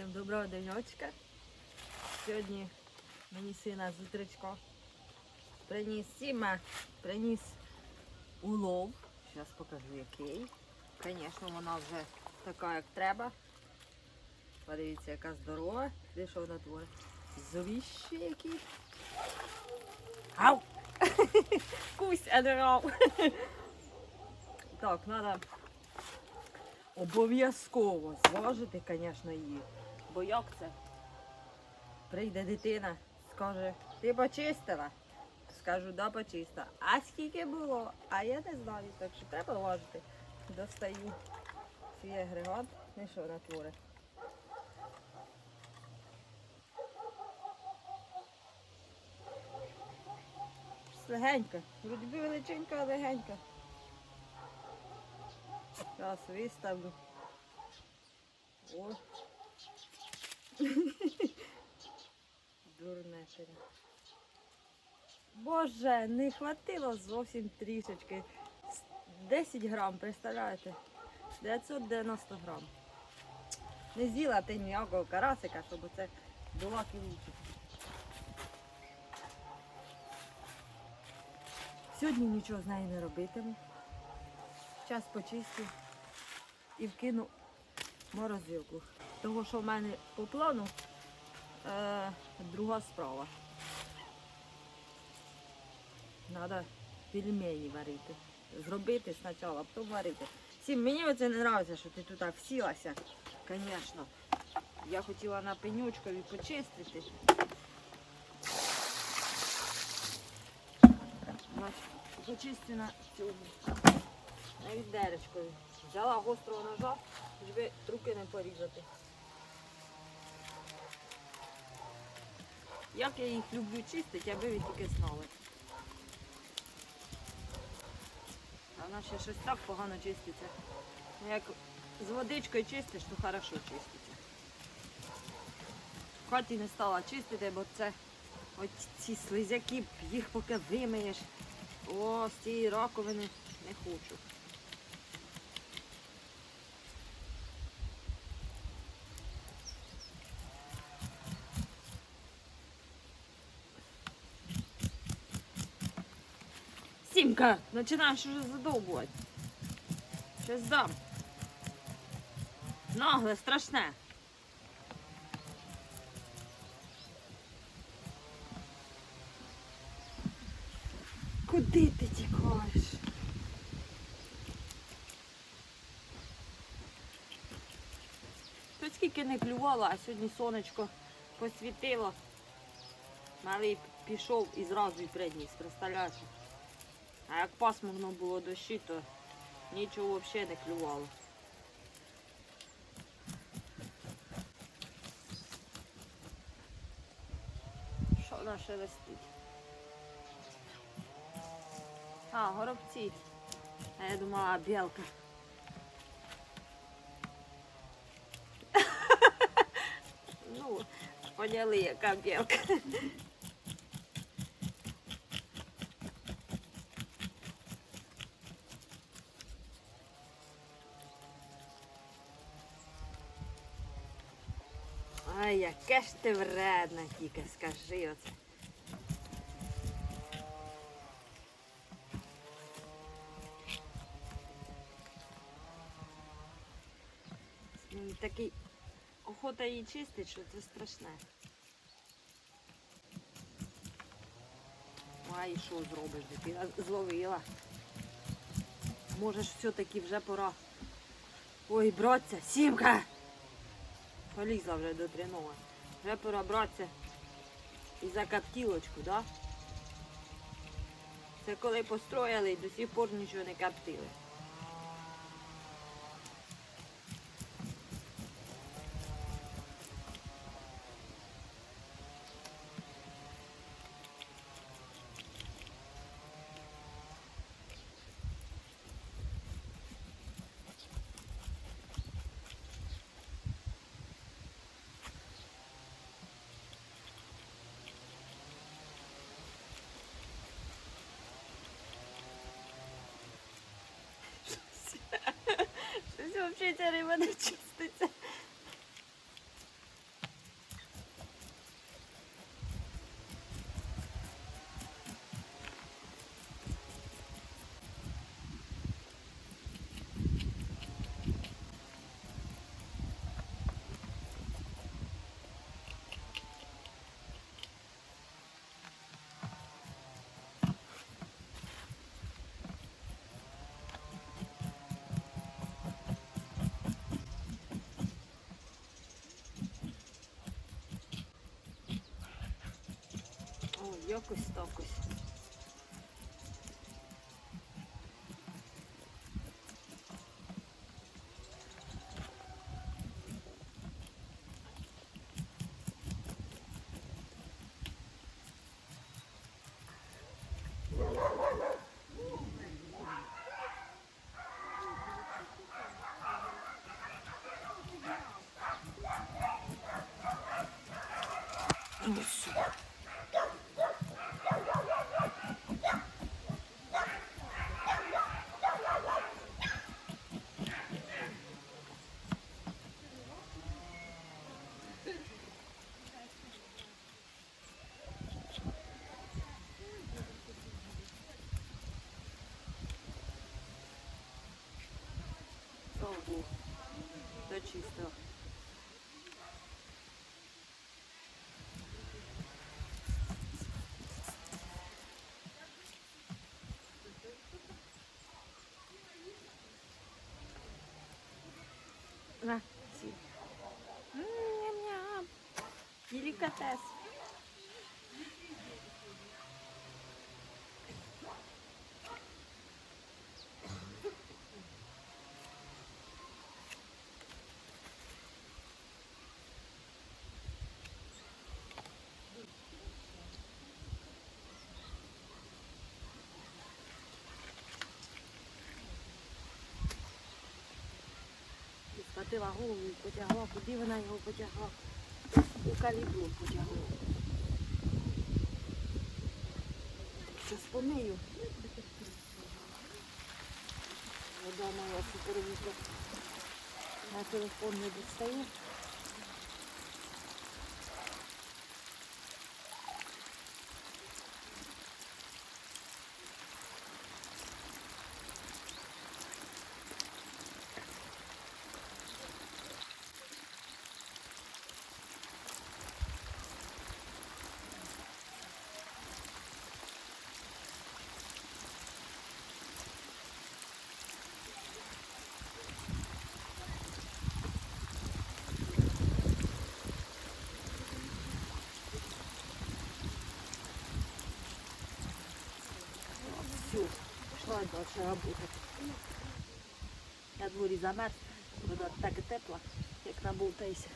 Всім доброго денечка. Сьогодні мені сина з приніс Сіма, приніс улов. Зараз покажу який. Звісно, вона вже така, як треба. Подивіться, яка здорова. Що вона творить? Зовіщі які. Ау! Кусь, а не рав. Так, треба обов'язково зважити, звісно, її. Бо як це? Прийде дитина, скаже, ти почистила? Скажу, да, почистила. А скільки було? А я не знаю, так що треба важити. Достаю свій агрегат. І що вона творить? Легенька. Вроді би величенька, а легенька. Зараз виставлю. О. Дурнетері. Боже, не хватило зовсім трішечки. 10 грам, представляєте? 990 грам. Не з'їла ти ніякого карасика, щоб це була кілучка. Сьогодні нічого з нею не робитиму. Час почистю і вкину морозилку. Того, що в мене по плану е, друга справа. Треба пельмені варити. Зробити спочатку, а потім варити. Сім, мені оце не подобається, що ти тут всілася. Звісно. Я хотіла на пенючкові почистити. Значить, почисти на цьому. На. Взяла гострого ножа, щоб руки не порізати. Як я їх люблю чистити, аби ви тільки знали. А вона ще щось так погано чиститься. Ну, Як з водичкою чистиш, то хорошо чиститься. В хаті не стала чистити, бо це от ці слизяки, їх поки вимиєш. О, з цієї раковини не хочу. Сімка, починаєш уже задовбувати. Щас дам. Нагле, страшне. Куди ти тікаєш? Тут скільки не клювало, а сьогодні сонечко посвітило. Малий пішов і зразу і приніс, представляєш? А як пасмурно було дощі, то нічого взагалі не клювало. Що вона шелестить? А, горобці. А я думала, білка. ну, поняли, яка білка. Ай, яке ж ти вредна, тільки скажи оце. Такий охота її чистить, що це страшне. А і що зробиш, дитина зловила. Може все-таки вже пора. Ой, братця, сімка! Полізла вже до тренова. Вже пора братися і за каптілочку, да? Це коли построїли і до сих пор нічого не каптили. Щось взагалі ця риба не чиститься. Ось так ось. Ось. Слава Богу. Все чисто. На, сі. Ням-ням. Делікатес. Схватила голову і потягла. Куди вона його потягла? У калібру потягла. Щось помию. Вода моя супервіка. На телефон не дістає. Пішла дальше работать. На дворе замерз, вода так тепло, як на болтайся.